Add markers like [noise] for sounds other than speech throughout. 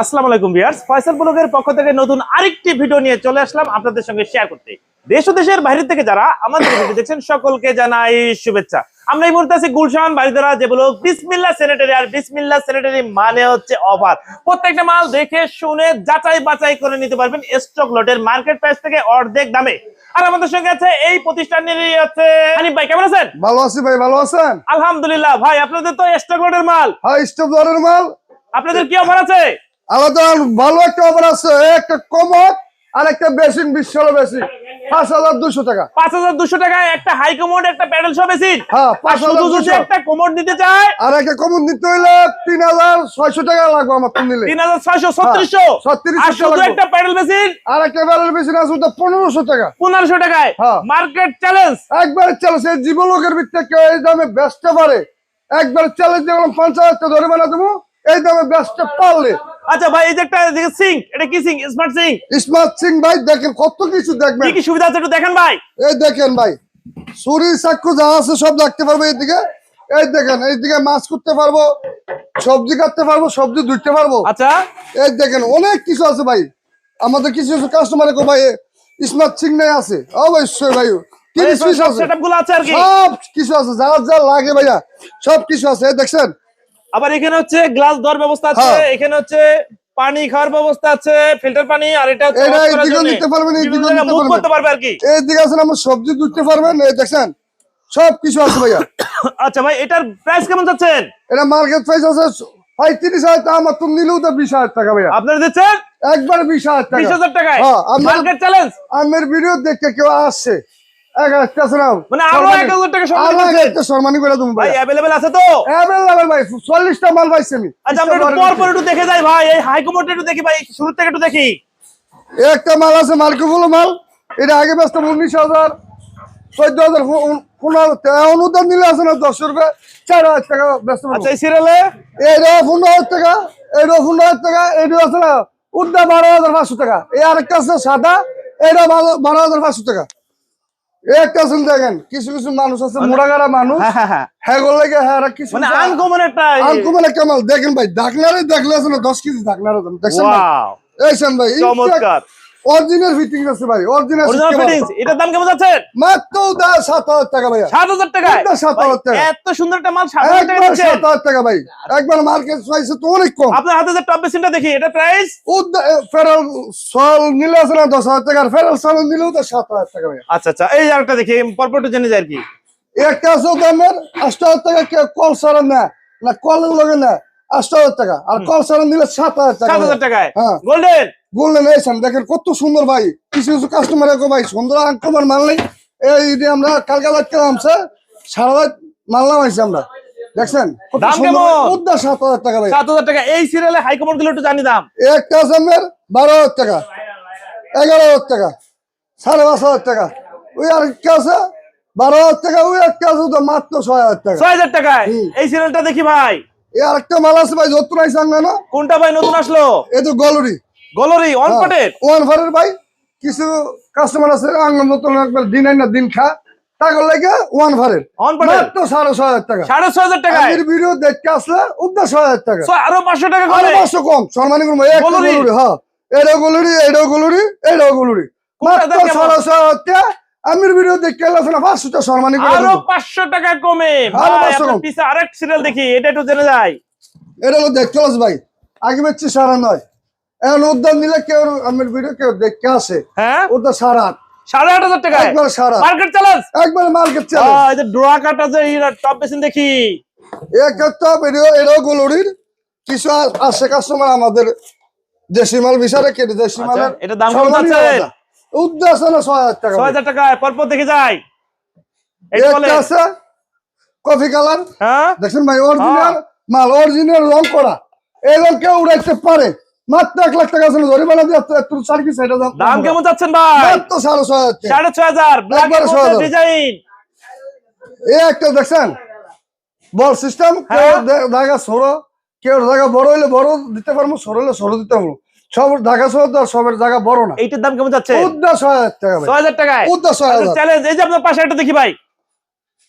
আসসালামু আলাইকুম ভিউয়ার্স। ফয়সাল ব্লগের পক্ষ থেকে নতুন আরেকটি ভিডিও নিয়ে চলে আসলাম আপনাদের সঙ্গে শেয়ার করতে। দেশ ও দেশের বাইরে থেকে যারা আমাদের ভিডিও দেখছেন সকলকে জানাই শুভেচ্ছা। আমরা এই মুহূর্তে আছি গুলশান বাড়িদারা যে বলো বিসমিল্লা স্যানিটারি আর বিসমিল্লা স্যানিটারি মানে হচ্ছে অফার প্রত্যেকটা মাল দেখে শুনে যাচাই বাছাই করে নিতে পারবেন স্টক লটের মার্কেট প্রাইস থেকে অর্ধেক দামে। আর আমাদের সঙ্গে আছে এই প্রতিষ্ঠানেরই আছে হানিফ ভাই কেমন আছেন? ভালো আছি ভাই ভালো আছেন? আলহামদুলিল্লাহ। ভাই আপনাদের তো স্টক লটের মাল। হ্যাঁ মাল। আপনাদের কি অফার আছে? আলাদা ভালো একটা অফার আছে একটা কমত আর একটা বেসিন বিশ বেশি পাঁচ হাজার দুশো টাকা। পাঁচ হাজার দুশো টাকায় একটা হাই কমোড একটা প্যাডেল হ্যাঁ পাঁচ হাজার দুশো একটা নিতে চায় আর একটা নিতে হইলে তিন হাজার ছয়শো টাকা লাগবে আমার তো নিলে তিন হাজার ছয়শো ছত্রিশশো। হ্যাঁ, ছত্রিশশো একটা প্যাডেল আর একটা বেসিন আছে ওটা পনেরোশো টাকা। পনেরোশো টাকায়। মার্কেট চ্যালেঞ্জ একবার চ্যালেঞ্জ এই জীবলোকের ভিত্তিতে কেউ এই দামে বেচতে পারে। একবার চ্যালেঞ্জ যেমন পঞ্চাশ ধরে বানা দেবো এই দামে বেচতে পারলে। আচ্ছা ভাই এই যে একটা সিঙ্ক এটা কি sink? Smart sink. Smart sink ভাই দেখেন কত কিছু দেখবেন। কি কি সুবিধা আছে একটু দেখেন ভাই। এই দেখেন ভাই ছুরি চাক্ষু যা আছে সব রাখতে পারব এইদিকে। এই দেখেন এইদিকে মাছ করতে পারব সবজি কাটতে পারব সবজি ধুইতে পারব। আচ্ছা। এই দেখেন অনেক কিছু আছে ভাই। আমাদের কিছু কিছু কাস্টমার কো ভাই স্মার্ট সিং নাই আছে। অবশ্যই ভাই তিরিশ পিস আছে? সেটআপগুলো আছে আর কি। সব কিছু আছে যা যা লাগে ভাইয়া সব কিছু আছে। দেখছেন আবার এখানে হচ্ছে গ্লাস দেওয়ার ব্যবস্থা আছে হ্যাঁ। এখানে হচ্ছে পানি খাওয়ার ব্যবস্থা আছে ফিল্টার পানি আর এটা হচ্ছে। নিতে পারবেন, পারবেন। করতে পারবে আর কি। এই দিকে আছেন আমার সবজি ধুইতে পারবেন এই দেখছেন সব কিছু আছে ভাইয়া। [coughs] আচ্ছা ভাই এটার প্রাইস কেমন যাচ্ছেন? এটা মার্কেট প্রাইস আছে পঁয়ত্রিশ হাজার টাকা আমার তুমি নিলেও তো বিশ হাজার টাকা ভাইয়া। আপনারা দিচ্ছেন? একবার বিশ হাজার বিশ টাকা হাজার টাকায়? হ্যাঁ, মার্কেট চ্যালেঞ্জ আমের ভিডিও দেখতে কেউ আসছে। মানে আরও এক হাজার টাকা সম্মানী আরও এক দিচ্ছেন। হাজার টাকা সম্মানী করে দেবো ভাই। অ্যাভেলেবেল আছে তো? অ্যাভেলেবেল ভাই চল্লিশটা মাল পাইছি আমি। আচ্ছা আমরা পর পর একটু দেখে যাই ভাই এই একটু দেখি ভাই শুরু থেকে একটু দেখি। একটা মাল আছে মার্কেবুলো মাল এটা আগে ব্যস্ত উনিশ হাজার চোদ্দ হাজার অনুদান নিলে আছে না দশ রুপে চার হাজার টাকা ব্যস্ত আচ্ছা এই সিরিয়ালে এইটা পনেরো হাজার টাকা এইটা পনেরো হাজার টাকা এইটা আছে না উদ্যা বারো হাজার পাঁচশো টাকা। এই আরেকটা আছে সাদা এইটা বারো হাজার পাঁচশো টাকা। একটা আছে দেখেন কিছু কিছু মানুষ আছে মোড়াগাড়া মানুষ। হ্যাঁ হ্যাঁ হ্যাঁ। হ্যাঁ গোল হ্যাঁ আর কিছু মানে আনকমন একটা আনকুমার একটা মাল। দেখেন ভাই ডাকনারে দেখলে আছে না দশ কেজি ডাকনারে দেখছেন ভাই? এই ভাই চমৎকার। অরিজিনাল ফিটিং আছে ভাই অরিজিনাল ফিটিংস এটার দাম কেমন যাচ্ছে? মাত্র দা সাত হাজার টাকা টাকায়? একদম সাত হাজার টাকা। এত সুন্দর একটা মাল সাত হাজার টাকা একবার দিচ্ছেন? সাত হাজার টাকা ভাই। একবার মার্কেট প্রাইসে তো অনেক কম। আপনার হাতে যে টপ বেসিনটা দেখি এটা প্রাইস ফেরাল সল নিলে আছে না দশ হাজার টাকা ফেরাল সল নিলেও তো সাত হাজার টাকা ভাইয়া। আচ্ছা আচ্ছা এই আরেকটা দেখি পরপর জেনে যায় আর কি। একটা আছে দামের আষ্ট হাজার টাকা কে কল সারা না না কল লগে না আষ্ট হাজার টাকা আর কল সারা নিলে সাত হাজার টাকা সাত হাজার ভাইয়া। টাকায়। হ্যাঁ। গোল্ডেন গোল্ডেন এসেন দেখেন কত সুন্দর ভাই। কিছু কিছু কাস্টমার ভাই সুন্দর আঙ্কমার মানলেই এই যে আমরা কালকা লাগতে নামছে সারা রাত মানলাম আইছি আমরা। দেখছেন? দাম কেমন? উদ্দা সাত হাজার টাকা ভাই। সাত হাজার টাকা। এই সিরিয়ালে হাই কমোডগুলো একটু জানি দাম। একটা আছে আমার বারো হাজার টাকা। এগারো হাজার টাকা। সাড়ে পাঁচ হাজার টাকা। ওই আছে বারো হাজার টাকা। ওই একটা আছে তো মাত্র ছয় হাজার টাকা। ছয় হাজার হুম। এই সিরিয়ালটা দেখি ভাই। এই মাল আছে ভাই না কোনটা ভাই নতুন আসলো? এই তো গলরি। গলোরি হ্যাঁ। ওয়ান ফারের ভাই কিছু কাস্টমার আছে আঙ্গন মতন একবার দিন আই না দিন খা। টাকা লাগে ওয়ান পটেড মাত্র সাড়ে ছয় হাজার টাকা। সাড়ে ছয় হাজার টাকায়? আমির ভিডিও দেখতে আসলে উদ্দা ছয় হাজার টাকা। আরও পাঁচশো টাকা আরও পাঁচশো কম। সম্মানী করব একটা গলুরি? হ্যাঁ। এটাও গলুরি এটাও গলুরি এটাও গলুরি। মাত্র? সাড়ে ছয় হাজার টাকা। আমির ভিডিও দেখতে না পাঁচশোটা সম্মানী করে আরও। পাঁচশো টাকা কমে। আরও ভাই 500 কম। পিছে আরেক সিরিয়াল দেখি এটা একটু জেনে যায় এটা হলো দেখতে ভাই আগে বেচছি সাড়ে নয়। এখন উদ্যান নিলে কেউ আমির ভিডিও কেউ দেখতে আসে। হ্যাঁ? সাড়ে আট। সাড়ে আট হাজার টাকায়? একবার আট। মার্কেট চ্যালেঞ্জ একবার মার্কেট ড্রোয়া কাটা যে টপ বেসিন দেখি। একটা ভিডিও এটাও গলুরির কিছু আ- আসে কাস্টমার আমাদের দেশি মাল বিচারে কেটে দেশি আচ্ছা, মালের দাম সম্মানী যাচ্ছে? আছে? না ছয় হাজার টাকা? ছয় হাজার টাকায় পরপর দেখে যায় এটা বলে। আছে কফি কালার হ্যাঁ? দেখছেন ভাই অরিজিনাল হ্যাঁ। মাল অরিজিনাল রং করা। এই রং কেউ উড়াইতে পারে। মাত্র এক লাখ টাকা আছে জরিমানা দিয়ে সার্ভিস এটা দাম দাম কেমন যাচ্ছেন ভাই? মাত্র সাড়ে ছয় হাজার। সাড়ে ছয় হাজার। ব্ল্যাক হাজার। ডিজাইন এই একটা দেখছেন? বল সিস্টেম কেউ। জায়গা সরো কেউ জায়গা বড় হইলে বড় দিতে পারব সরো হলে সরো দিতে পারব। সব ঢাকা শহর তো সবের জায়গা বড় না। এইটার দাম কেমন যাচ্ছে? উদ্দা ছয় হাজার টাকা ছয় হাজার টাকায়? উদ্দা ছয় হাজার। চ্যালেঞ্জ এই যে আপনার পাশে একটা দেখি ভাই।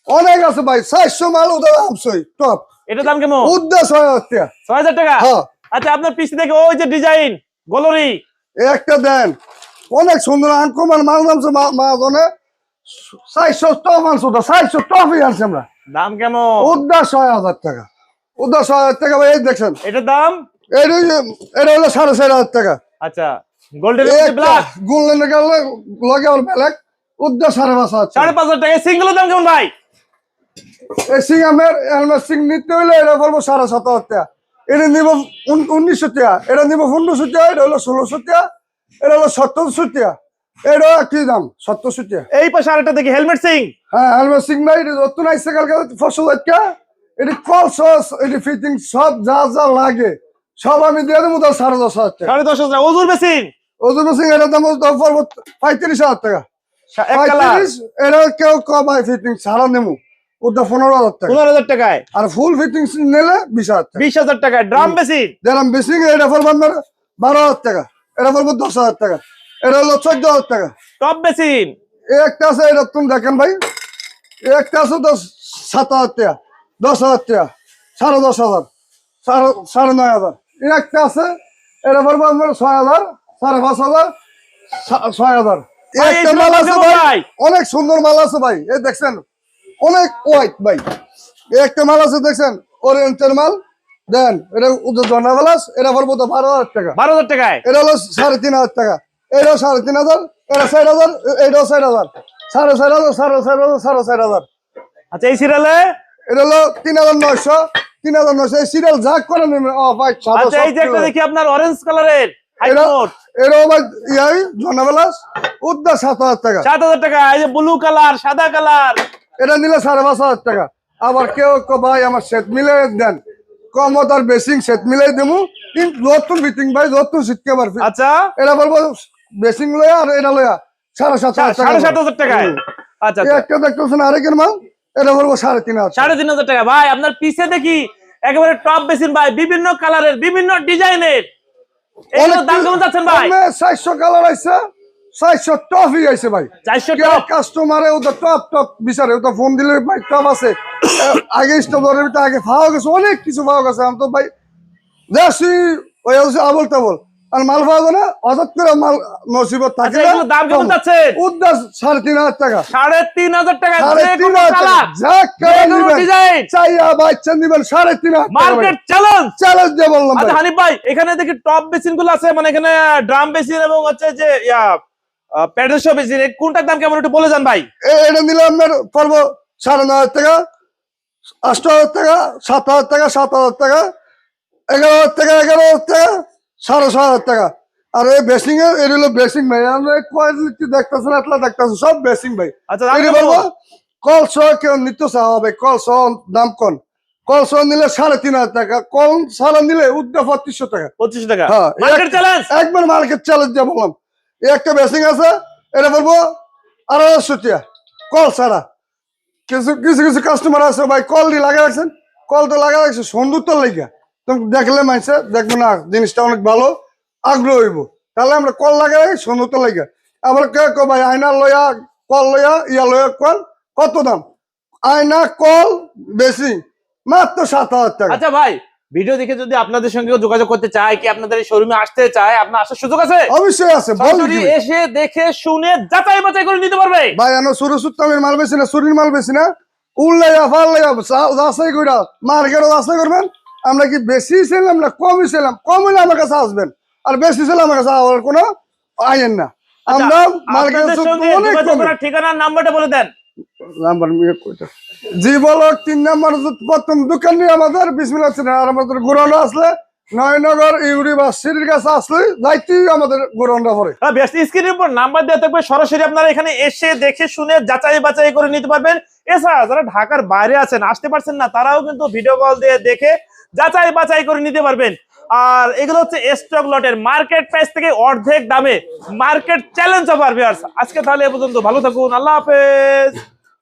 অনেক আছে ভাই চারশো মাল উদা আমসই টপ এটার দাম কেমন? উদ্দা ছয় হাজার টাকা। ছয় হাজার টাকা? হ্যাঁ। আচ্ছা আপনার পিসি থেকে ওই যে ডিজাইন গলরি। একটা দেন। অনেক সুন্দর আনকমান মাল নামছে মাঝনে চারশো টপ আনছো তো চারশো টপই আনছি আমরা। দাম কেমন? উদ্দার ছয় হাজার টাকা। উদ্দার ছয় হাজার টাকা এই দেখছেন এটার দাম? যে- এটা হলো সাড়ে চার হাজার টাকা। আচ্ছা গোল্ডেন ব্ল্যাক? গুনলেন গেলে লগে আমার ব্যালেক উদ্দার সাড়ে পাঁচ হাজার টাকা। সাড়ে পাঁচ হাজার টাকা। সিঙ্গেলের দাম কেমন ভাই? এই সিং আমের সিং নিতে হইলে এটা বলব সাড়ে সাত হাজার টাকা। এটা নিব উন- উনিশশো টাকা এটা নিব পনেরোশো টাকা এটা হলো ষোলোশো টাকা এটা হলো সত্তরশো টাকা এটা কি দাম? সত্তরশো টাকা এই পাশে আরেকটা দেখি হেলমেট সিং। হ্যাঁ হেলমেট সিং নাই এটা নতুন আইসে কালকে ফসল টাকা এটি কল সস এটি ফিটিং সব যা যা লাগে সব আমি দিয়ে দেবো তার সাড়ে দশ হাজার টাকা। সাড়ে দশ হাজার ওজুর বেসিন ওজন সিং এটার দাম দশ পঁয়ত্রিশ হাজার টাকা। পঁয়ত্রিশ এটা কেউ কম হয় ফিটিং সারা নেব। ওটা পনেরো হাজার টাকা। পনেরো হাজার টাকায়? আর ফুল নিলে বিশ হাজার টাকা। বিশ হাজার টাকায় ড্রাম বেশি? এটা পড়ব আপনার বারো হাজার টাকা। এটা পড়ব দশ হাজার টাকা। এটা হলো চোদ্দ হাজার টাকা। টপ বেসিন একটা আছে এটা তুমি দেখেন ভাই। একটা আছে সাত হাজার টাকা দশ হাজার টাকা সাড়ে দশ হাজার সাড়ে সাড়ে নয় হাজার। একটা আছে এটা পড়ব আপনার ছয় হাজার সাড়ে পাঁচ হাজার ছয় হাজার। অনেক সুন্দর মাল আছে ভাই। এই দেখছেন অনেক হোয়াইট ভাই। একটা মাল আছে দেখছেন ওরিয়েন্টের মাল। দেন এটা জনাবেলাস এটা পড়ব তো বারো হাজার টাকা। বারো হাজার টাকায়? এটা হলো সাড়ে তিন হাজার টাকা। এটাও সাড়ে তিন হাজার এটা চার হাজার এটাও চার হাজার। সাড়ে চার হাজার সাড়ে চার হাজার সাড়ে চার হাজার। আচ্ছা এই সিরিয়ালে এটা হলো তিন হাজার নয়শো তিন হাজার নয়শো। এই সিরিয়াল যা করে নেবেন ও ভাই আচ্ছা এই যে একটা দেখি আপনার অরেঞ্জ কালারের টাকা। সাত হাজার টাকা এই যে ব্লু কালার সাদা কালার এটা নিলে সাড়ে পাঁচ হাজার টাকা। আবার কেউ ভাই আমার সেট মিলে দেন। কমত আর বেসিং সেট মিলাই দেবো। কিন্তু নতুন ফিটিং ভাই নতুন শিখতে পারবি আচ্ছা। এটা বলব বেসিং লয়া আর এটা লয়া। সাড়ে সাত টাকা সাড়ে সাত হাজার হুম। আচ্ছা আচ্ছা। একটা দেখতেছেন আরেকের মাল এটা বলব সাড়ে তিন হাজার সাড়ে তিন হাজার টাকা। ভাই আপনার পিছে দেখি একেবারে টপ বেসিন ভাই বিভিন্ন কালারের বিভিন্ন ডিজাইনের এগুলোর দাম কেমন যাচ্ছেন ভাই? চারশো কালার আইছে চারশো টপই আইছে ভাই। চারশো টপ? টপ টপ বিচারে ফোন দিলে ভাই টপ আছে। [coughs] আগে স্টপ আগে পাওয়া গেছে অনেক কিছু পাওয়া গেছে আমি তো ভাই ওই হচ্ছে আবল তাবল আর মাল পাওয়া না হঠাৎ করে মাল নসিবত থাকে আচ্ছা উদ্দাস সাড়ে তিন হাজার টাকা। সাড়ে তিন হাজার টাকা সাড়ে তিন হাজার চাইয়া বাচ্চা নিবেন সাড়ে তিন হাজার চ্যালেঞ্জ চ্যালেঞ্জ দিয়ে বললাম হানিফ ভাই এখানে দেখি টপ বেসিনগুলো আছে মানে এখানে ড্রাম বেসিন এবং হচ্ছে যে প্যাডেলশো বেসিন কোনটার দাম কেমন একটু বলে যান ভাই। এটা নিলে আপনার পড়ব সাড়ে নয় হাজার টাকা আষ্ট হাজার টাকা সাত হাজার টাকা সাত হাজার টাকা এগারো হাজার টাকা এগারো হাজার টাকা সাড়ে ছয় হাজার টাকা। আর এই বেসিং এর এটা হলো বেসিং ভাই। আমরা কোয়ালিটি দেখতেছেন এতলা দেখতেছেন সব বেসিং ভাই। আচ্ছা বলব কল সহ কেউ নিতে চাওয়া হবে কল সহ দাম কম। কল সহ নিলে সাড়ে তিন হাজার টাকা কল সারা নিলে উদ্যোগ পঁচিশশো টাকা। পঁচিশ টাকা। হ্যাঁ, একবার মার্কেট চ্যালেঞ্জ দিয়ে বললাম। একটা বেসিং আছে, এটা বলব আড়াইশো টাকা, কল ছাড়া। কিছু কিছু কিছু কাস্টমার আছে, ভাই, কল দিয়ে লাগা রাখছেন কলটা লাগা রাখছে সুন্দরতার লেগে তুমি দেখলে মানছে দেখব না, জিনিসটা অনেক ভালো, আগ্রহ হইব। তাহলে আমরা কল লাগাই সুন্দরতা লেগে আবার কে কো ভাই, আয়না লইয়া, কল লইয়া, ইয়া লইয়া কল কত দাম? আয়না, কল, বেশি, মাত্র সাত হাজার টাকা। আচ্ছা ভাই ভিডিও দেখে যদি আপনাদের সঙ্গে যোগাযোগ করতে চায় কি আপনাদের এই শোরুমে আসতে চায় আপনার আসার সুযোগ আছে? অবশ্যই আছে বল সরাসরি এসে দেখে শুনে যাচাই বাছাই করে নিতে পারবে। ভাই আমি সুরু সুত্তামের মাল বেশি না সুরির মাল বেশি না। উল্লাইয়া ফাল্লাইয়া যাচাই কইরা মার্কেটও যাচাই করবেন। আমরা কি বেশি ছিলাম না কমই ছিলাম? কম হলে আমার কাছে আসবেন। আর বেশি ছিল আমার কাছে আবার কোনো আইন না। আমরা মার্কেট আপনাদের সঙ্গে ঠিকানার নাম্বারটা বলে দেন। নাম্বার মিয়ে কইটা আমাদের, বিসমিল্লাহ আর পড়ে। হ্যাঁ স্ক্রিনের উপর নাম্বার সরাসরি আপনারা এখানে এসে দেখে শুনে যাচাই বাছাই করে নিতে পারবেন। এছাড়া যারা ঢাকার বাইরে আছেন, আসতে পারছেন না, তারাও কিন্তু ভিডিও কল দিয়ে দেখে যাচাই বাছাই করে নিতে পারবেন। আর এগুলো হচ্ছে স্টক লটের মার্কেট প্রাইস থেকে অর্ধেক দামে মার্কেট চ্যালেঞ্জ অফার ভিউয়ার্স আজকে তাহলে এ পর্যন্ত, ভালো থাকুন, আল্লাহ হাফেজ।